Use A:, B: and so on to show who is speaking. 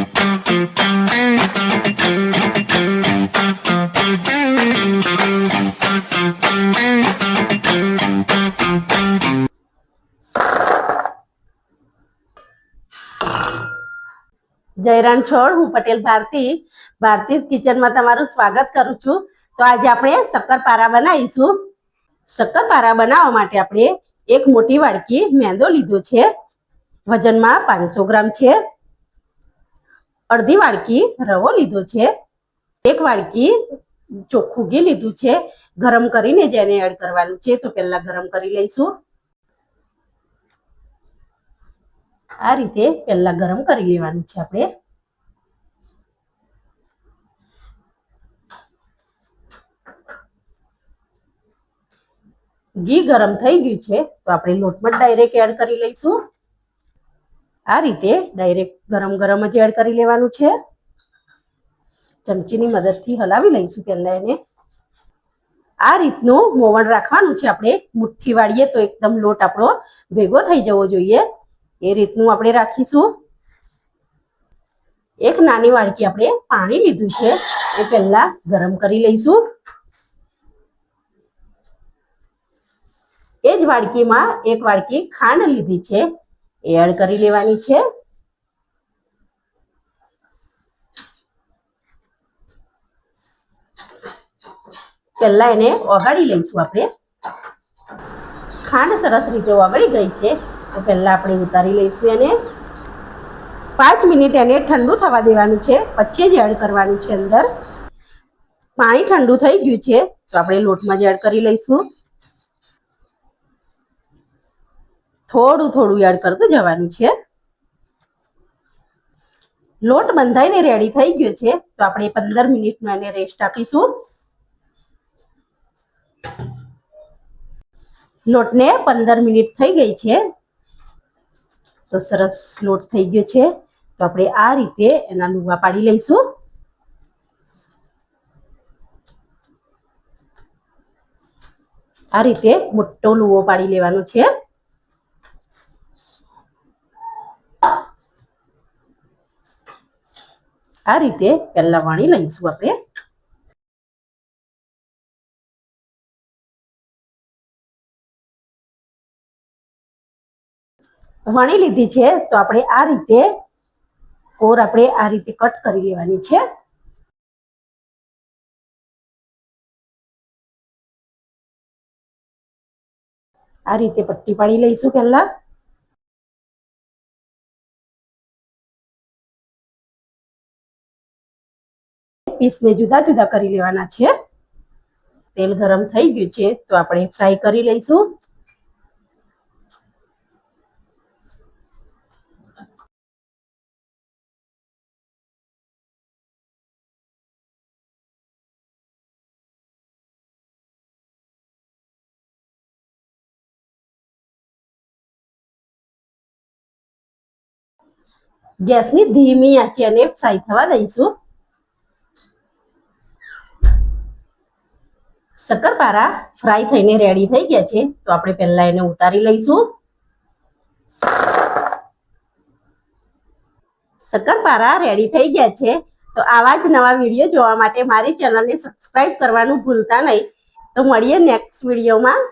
A: જયરાણ છોડ, હું પટેલ ભારતી ભારતી કિચનમાં તમારું સ્વાગત કરું છું. તો આજે આપણે શક્કરપારા બનાવીશું. શક્કરપારા બનાવવા માટે આપણે એક મોટી વાડકી મેંદો લીધો છે. વજનમાં પાંચસો ગ્રામ છે. અડધી વાડકી રવો લીધો છે. એક વાડકી ચોખ્ખું ઘી લીધું છે. ગરમ કરીને જ એને એડ કરવાનું છે. તો પહેલાં ગરમ કરી લઈશું. આ રીતે પહેલાં ગરમ કરી લેવાનું છે આપણે. ઘી ગરમ થઈ ગયું છે. તો આપણે લોટમાં ડાયરેક્ટ એડ કરી લઈશું. આ રીતે ડાયરેક્ટ ગરમ ગરમ જ એડ કરી લેવાનું છે. ચમચીની મદદથી હલાવી લઈશું પહેલા એને. આ રીતનું મોવણ રાખવાનું છે આપણે. મુઠ્ઠી વાળીએ તો એકદમ લોટ આપણો ભેગો થઈ જવો જોઈએ. એ રીતનું આપણે રાખીશું. એક નાની વાડકી આપણે પાણી લીધું છે. એ પહેલા ગરમ કરી લઈશું. એ જ વાડકીમાં એક વાડકી ખાંડ લીધી છે. એડ કરી લેવાની છે. પહેલા એને ઓગાળી લઈશું આપણે. ખાંડ સરસ રીતે ઓગળી ગઈ છે. તો પહેલા આપણે ઉતારી લઈશું એને. પાંચ મિનિટ એને ઠંડુ થવા દેવાનું છે. પછી જ એડ કરવાનું છે અંદર. પાણી ઠંડુ થઈ ગયું છે. તો આપણે લોટમાં જ એડ કરી લઈશું. થોડું થોડું એડ કરતું જવાનું છે. લોટ બંધાઈને રેડી થઈ ગયો છે. તો આપણે પંદર મિનિટમાં એને રેસ્ટ આપીશું. લોટને પંદર મિનિટ થઈ ગઈ છે. તો સરસ લોટ થઈ ગયો છે. તો આપણે આ રીતે એના લુવા પાડી લઈશું. આ રીતે મોટો લુવો પાડી લેવાનો છે. આ રીતે પહેલા વણી લઈશું આપણે. વણી લીધી છે, તો આપણે આ રીતે કોર આપણે આ રીતે કટ કરી લેવાની છે. આ રીતે પટ્ટી પાડી લઈશું પહેલા. પીસને જુદા જુદા કરી લેવાના છે. તેલ ગરમ થઈ ગયું છે, તો આપણે ફ્રાય કરી લઈશું. ગેસની ધીમી આંચે અને ફ્રાય થવા દઈશું. શક્કરપારા ફ્રાય થઈને રેડી થઈ ગયા છે. તો આપણે પહેલા એને ઉતારી લઈશું. શક્કરપારા રેડી થઈ ગયા છે. તો આવા જ નવા વીડિયો જોવા માટે મારી ચેનલને સબસ્ક્રાઈબ કરવાનું ભૂલતા નહીં. તો મળીએ નેક્સ્ટ વિડીયોમાં